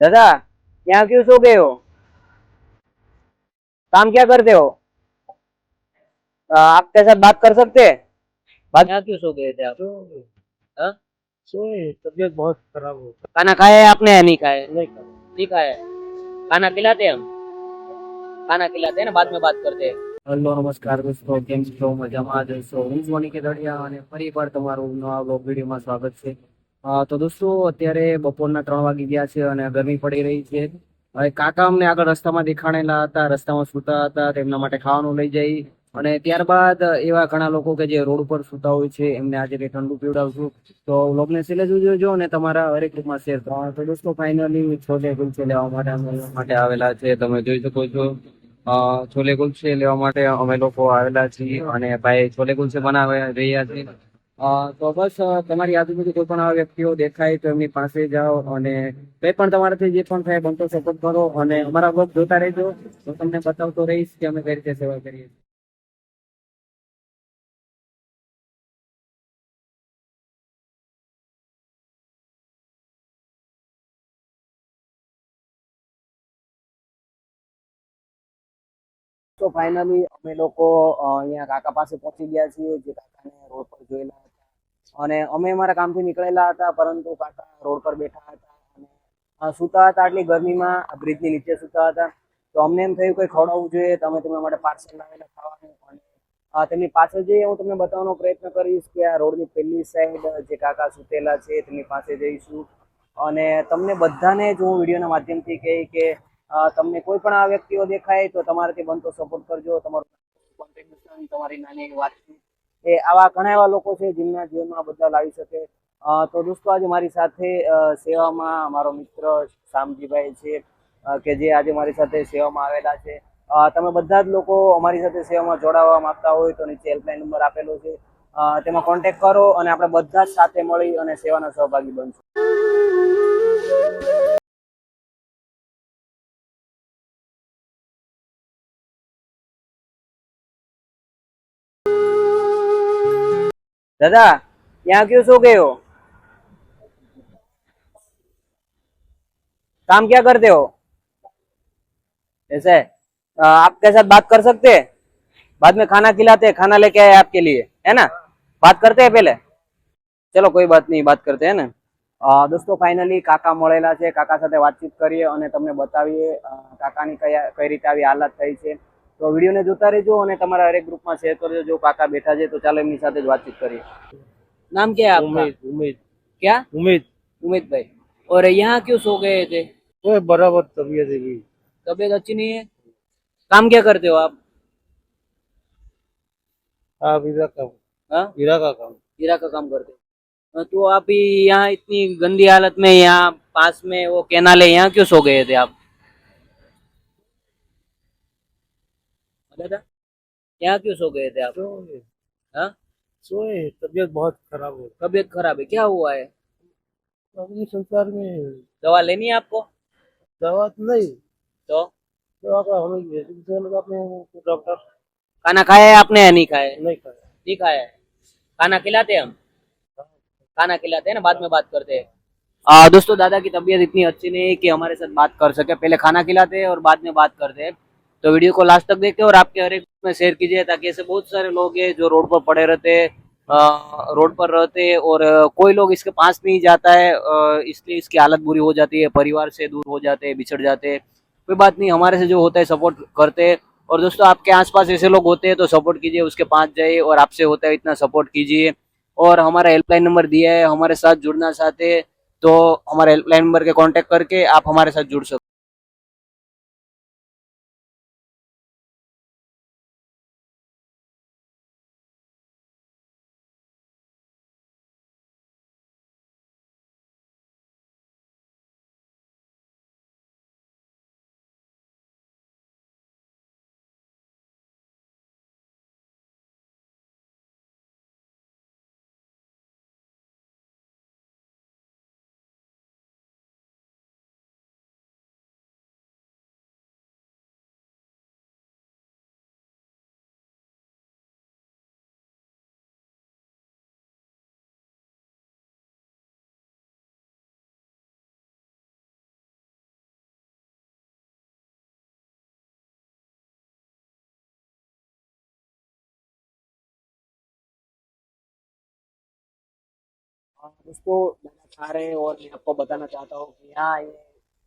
दादा यहाँ क्यों सो गए हो काम क्या करते हो आ, आपके साथ बात कर सकते हैं बात यहाँ क्यों सो गए थे आप हाँ? सोए तबीयत बहुत खराब हो खाना खाया है आपने या नहीं खाया है? नहीं कर नहीं खाया है खाना खिलाते हैं हम खाना खिलाते हैं ना बाद में बात करते हैं હેલો નમસ્કાર દોસ્તો કેમ છો મજામાં જશો હું સોની કે દડિયા અને ફરી એકવાર તમારું નવા બ્લોગ વિડીયોમાં સ્વાગત છે અ, તો દોસ્તો અત્યારે બપોરના ત્રણ વાગી ગયા છે અને ગરમી પડી રહી છે. હવે કાકા અમને આગળ રસ્તામાં દેખાડેલા હતા રસ્તામાં સૂતા હતા તેમના માટે ખાવાનું લઈ જઈ. અને ત્યારબાદ એવા ઘણા લોકો કે જે રોડ ઉપર સૂતા હોય છે એમને આજે કંઈ ઠંડુ પીવડાવશું. તો વ્લોગને છેલ્લે જોજો અને તમારા હરેક ગ્રુપમાં શેર કરો. તો દોસ્તો ફાઇનલી છોલે કુલચે લેવા માટે અમે માટે આવેલા છે. તમે જોઈ શકો છો. છોલે કુલચે લેવા માટે અમે લોકો આવેલા છીએ અને ભાઈ છોલે કુલચે બનાવી રહ્યા છે. અ, તો બસ અ, તમારી આજુબાજુ કોઈ પણ આવા વ્યક્તિઓ દેખાય તો એમની પાસે જાઓ અને કંઈ પણ તમારાથી જે પણ થાય બનતો સપોર્ટ કરો અને અમારા બ્લોગ જોતા રહેજો તો તમને બતાવતો રહીશ કે અમે કઈ રીતે સેવા કરીએ છીએ તો ફાઇનલી અમે લોકો અ, અહીંયા કાકા પાસે પહોંચી ગયા છીએ જે કાકાને રોડ પર જોયેલા હતા અને અમે અમારા કામથી નીકળેલા હતા, પરંતુ કાકા રોડ પર બેઠા હતા અને સૂતા હતા આટલી ગરમીમાં બ્રિજની નીચે સૂતા હતા. તો અમને એમ થયું કે ખવડાવવું જોઈએ, તમે તેમના માટે પાર્સલ લાવેલા ખાવાનું અને તેમની પાછળ જઈએ હું તમને બતાવવાનો પ્રયત્ન કરીશ કે આ રોડની પેલી સાઈડ જે કાકા સૂતેલા છે, તેમની પાસે જઈશું. અને તમને બધાને જ હું વિડીયોના માધ્યમથી કહી કે તમને કોઈ પણ આ વ્યક્તિઓ દેખાય તો તમારાથી બનતો સપોર્ટ કરજો. તમારું કોન્ટ્રીબ્યુશન તમારી નાની વાતચીત એ આવા ઘણા એવા લોકો છે જેમના જીવનમાં બદલાવ લાવી શકે. તો દોસ્તો આજે મારી સાથે સેવામાં મારો મિત્ર શામજીભાઈ છે કે જે આજે મારી સાથે સેવામાં આવેલા છે. તમે બધા જ લોકો અમારી સાથે સેવામાં જોડાવા માંગતા હોય તો નીચે હેલ્પલાઇન નંબર આપેલો છે. તેમાં કોન્ટેક્ટ કરો અને આપણે બધા જ સાથે મળી અને સેવાના સહભાગી બનશું. दादा यहाँ क्यों सो गए हो काम क्या करते हो ऐसे है? अ, आपके साथ बात कर सकते हैं बाद में खाना खिलाते हैं खाना लेके आए आपके लिए है ना बात करते हैं पहले ચલો કોઈ બાત નહીં બાત કરતે હે ને અ, દોસ્તો ફાઇનલી કાકા મળેલા છે કાકા સાથે વાતચીત કરીએ અને તમને બતાવીએ અ, કાકાની કયા કઈ રીતે આવી હાલત થઈ છે તો વિડીયોને જોતા રહેજો અને તમારા હરેક ગ્રુપમાં શેર કરજો જો કાકા બેઠા છે તો ચાલો એમની સાથે જ વાતચીત કરીએ नाम क्या है आपका ઉમેદ ઉમેદ क्या ઉમેદ उमेद भाई और यहाँ क्यों सो गए थे કોઈ બરાબર તબિયત એવી तबीयत अच्छी नहीं है काम क्या करते हो आप હા વીરા કામ हाँ હીરા કા કામ हीरा का काम करते हो तो आप ही यहाँ इतनी गंदी हालत में यहाँ पास में वो कैनाल है यहाँ क्यों सो गए थे आप दादा? यहाँ क्यों सो गए थे आप? सोए हाँ? सोए तबीयत बहुत खराब हो तबीयत खराब है। क्या हुआ है? संसार में दवा लेनी है आपको? दवा तो नहीं। तो? दवा का हमें डॉक्टर खाना खाया है आपने या नहीं खाया नहीं खाया। नहीं खाया है। खाना खिलाते हैं हम? खाना खिलाते हैं ना बाद में बात करते हैं। आ, दोस्तों दादा की तबीयत इतनी अच्छी नहीं है कि हमारे साथ बात कर सके। पहले खाना खिलाते हैं और बाद में बात करते हैं। तो वीडियो को लास्ट तक देखते हैं और आपके हर एक में शेयर कीजिए ताकि ऐसे बहुत सारे लोग हैं जो रोड पर पड़े रहते हैं रोड पर रहते हैं और कोई लोग इसके पास नहीं जाता है इसलिए इसकी हालत बुरी हो जाती है, परिवार से दूर हो जाते हैं, बिछड़ जाते हैं। कोई बात नहीं, हमारे से जो होता है सपोर्ट करते हैं और दोस्तों आपके आसपास ऐसे लोग होते हैं तो सपोर्ट कीजिए, उसके पास जाइए और आपसे होता है इतना सपोर्ट कीजिए। और हमारा हेल्पलाइन नंबर दिया है, हमारे साथ जुड़ना चाहते हैं तो हमारे हेल्पलाइन नंबर के कांटेक्ट करके आप हमारे साथ जुड़ सकते दादा खा रहे हैं और मैं आपको बताना चाहता हूँ कि यहाँ ये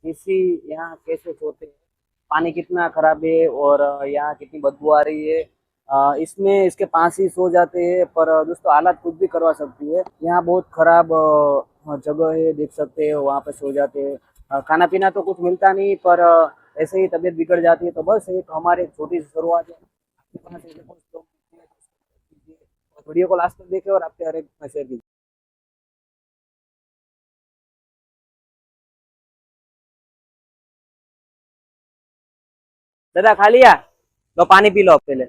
किसी यहाँ कैसे सोते हैं। पानी कितना खराब है और यहाँ कितनी बदबू आ रही है। इसमें इसके पास ही सो जाते हैं, पर दोस्तों हालत कुछ भी करवा सकती है। यहाँ बहुत खराब जगह है, देख सकते हैं, वहाँ पे सो जाते हैं। खाना पीना तो कुछ मिलता नहीं, पर ऐसे ही तबीयत बिगड़ जाती है तो बस एक हमारी छोटी सी शुरुआत है। वीडियो को लास्ट तक देखें और आपके हर एक शेयर कीजिए। दादा, खा लिया? लो, पानी पी लो पहले।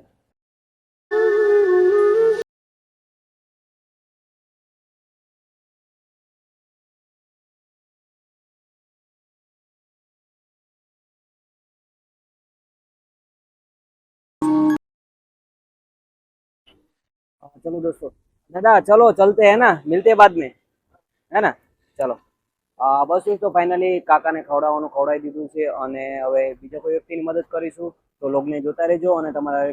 हाँ, चलो दोस्तों। दादा, चलो, चलते हैं ना। मिलते हैं बाद में। है ना? चलो। બસ એ તો ફાઇનલી કાકાને ખવડાવવાનું ખવડાવી દીધું છે અને હવે બીજા કોઈ વ્યક્તિની મદદ કરીશું તો લોગને જોતા રહેજો અને તમારા